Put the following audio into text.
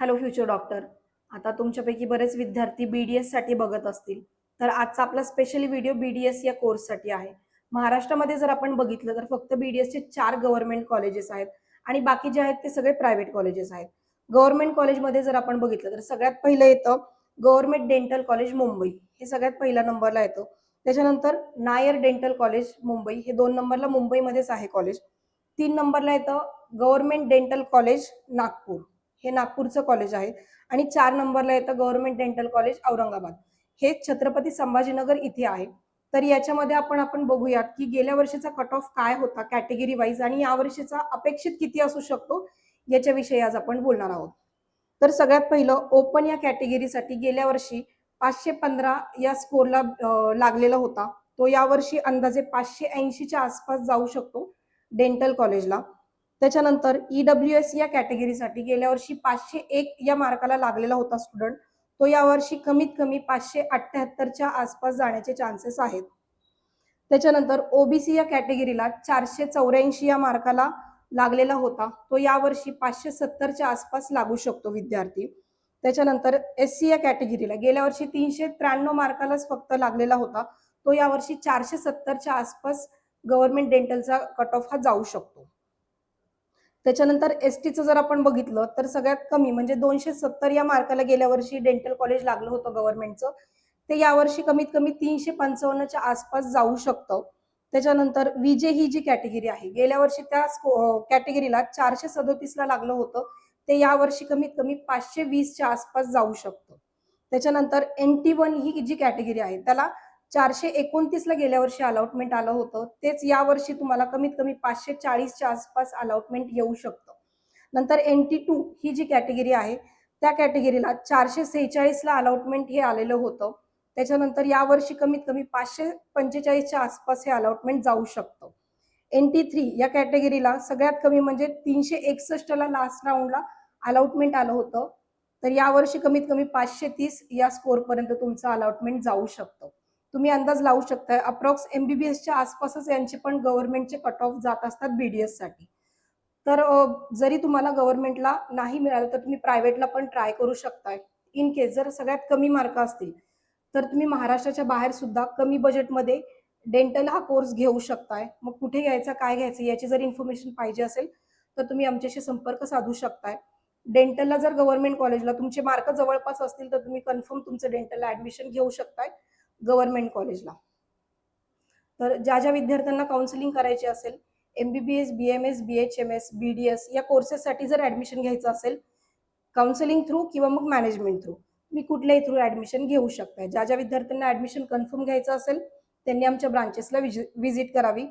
Hello future doctor आता तुमच्यापैकी बरेच विद्यार्थी बी डी साठी बघत असतील. तर आजचा आपला specially video B D S या कोर्ससाठी आहे. महाराष्ट्रामध्ये जर आपण बघितलं तर फक्त बी डी एसचे चार गव्हर्नमेंट कॉलेजेस आहेत. आणि बाकी जे आहेत ते सगळे प्रायव्हेट कॉलेजेस आहेत. गव्हर्नमेंट कॉलेजमध्ये जर आपण बघितलं तर सगळ्यात पहिलं येतं गव्हर्नमेंट डेंटल कॉलेज मुंबई हे सगळ्यात पहिल्या नंबरला येतं. त्याच्यानंतर नायर डेंटल कॉलेज मुंबई हे दोन नंबरला मुंबईमध्येच आहे कॉलेज तीन नंबरला येतं गव्हर्नमेंट डेंटल कॉलेज नागपूर. हे नागपूरचं कॉलेज आहे. आणि चार नंबरला येतं गव्हर्नमेंट डेंटल कॉलेज औरंगाबाद. हे छत्रपती संभाजीनगर इथे आहे. तर याच्यामध्ये आपण आपण बघूयात की गेल्या वर्षीचा कट ऑफ काय होता कॅटेगरी वाईज आणि या वर्षीचा अपेक्षित किती असू शकतो याच्याविषयी आज आपण बोलणार आहोत. तर सगळ्यात पहिलं ओपन या कॅटेगरीसाठी गेल्या वर्षी पाचशे पंधरा या स्कोरला लागलेला होता. तो यावर्षी अंदाजे पाचशे ऐंशीच्या आसपास जाऊ शकतो डेंटल कॉलेजला त्याच्यानंतर ईडब्ल्यू एस या कॅटेगरीसाठी गेल्या वर्षी पाचशे एक या मार्काला लागलेला होता स्टुडंट तो यावर्षी कमीत कमी पाचशे अठ्ठ्याहत्तरच्या आसपास जाण्याचे चान्सेस आहेत. त्याच्यानंतर ओबीसी या कॅटेगरीला चारशे चौऱ्याऐंशी या मार्काला लागलेला होता. तो यावर्षी पाचशे सत्तरच्या आसपास लागू शकतो विद्यार्थी. त्याच्यानंतर एस सी या कॅटेगरीला गेल्या वर्षी तीनशे त्र्याण्णव मार्कालाच फक्त लागलेला होता. तो यावर्षी चारशे सत्तरच्या आसपास गव्हर्नमेंट डेंटलचा कट ऑफ हा जाऊ शकतो. त्याच्यानंतर एस टीचं जर आपण बघितलं तर सगळ्यात कमी म्हणजे दोनशे सत्तर या मार्काला गेल्या वर्षी डेंटल कॉलेज लागलं होतं गव्हर्नमेंटचं ते यावर्षी कमीत कमी तीनशे पंचावन्नच्या आसपास जाऊ शकतं. त्याच्यानंतर विजे ही जी कॅटेगरी आहे गेल्या वर्षी त्या कॅटेगरीला चारशे सदोतीसला लागलं होतं. ते यावर्षी कमीत कमी पाचशे वीसच्या आसपास जाऊ शकतं. त्याच्यानंतर एन टी वन ही जी कॅटेगरी आहे त्याला चारशे एकोणतीसला गेल्या वर्षी अलॉटमेंट आलं होतं. तेच या वर्षी तुम्हाला कमीत कमी पाचशे चाळीसच्या आसपास अलॉटमेंट येऊ शकतं. नंतर एन टी टू ही जी कॅटेगरी आहे त्या कॅटेगरीला चारशे सेहेचाळीसला अलॉटमेंट हे आलेलं होतं. त्याच्यानंतर यावर्षी कमीत कमी पाचशे पंचेचाळीसच्या आसपास हे अलॉटमेंट जाऊ शकतं. एन टी थ्री या कॅटेगरीला सगळ्यात कमी म्हणजे तीनशे एकसष्टला लास्ट राऊंडला अलॉटमेंट आलं होतं. तर यावर्षी कमीत कमी पाचशे तीस या स्कोरपर्यंत तुमचं अलॉटमेंट जाऊ शकतं. तुम्ही अंदाज लावू शकताय. अप्रॉक्स एमबीबीएसच्या आसपासच यांचे पण गव्हर्नमेंटचे कट ऑफ जात असतात बीडीएससाठी. तर जरी तुम्हाला गव्हर्नमेंटला नाही मिळालं तर तुम्ही प्रायव्हेटला पण ट्राय करू शकताय. इन केस जर सगळ्यात कमी मार्क असतील तर तुम्ही महाराष्ट्राच्या बाहेर सुद्धा कमी बजेटमध्ये डेंटल हा कोर्स घेऊ शकताय. मग कुठे घ्यायचा काय घ्यायचं याची जर इन्फॉर्मेशन पाहिजे असेल तर तुम्ही आमच्याशी संपर्क साधू शकताय. डेंटलला जर गव्हर्नमेंट कॉलेजला तुमचे मार्क जवळपास असतील तर तुम्ही कन्फर्म तुमचं डेंटलला ऍडमिशन घेऊ शकताय. गव्हर्नमेंट कॉलेजला. तर ज्या ज्या विद्यार्थ्यांना काउन्सिलिंग करायची असेल M B M S B H M S B D S या कोर्सेससाठी जर ऍडमिशन घ्यायचं असेल काउन्सिलिंग थ्रू किंवा मग मॅनेजमेंट थ्रू मी कुठल्याही थ्रू ऍडमिशन घेऊ शकताय. ज्या ज्या विद्यार्थ्यांना ऍडमिशन कन्फर्म घ्यायचं असेल त्यांनी आमच्या ब्रांचेसला विजिट करावी.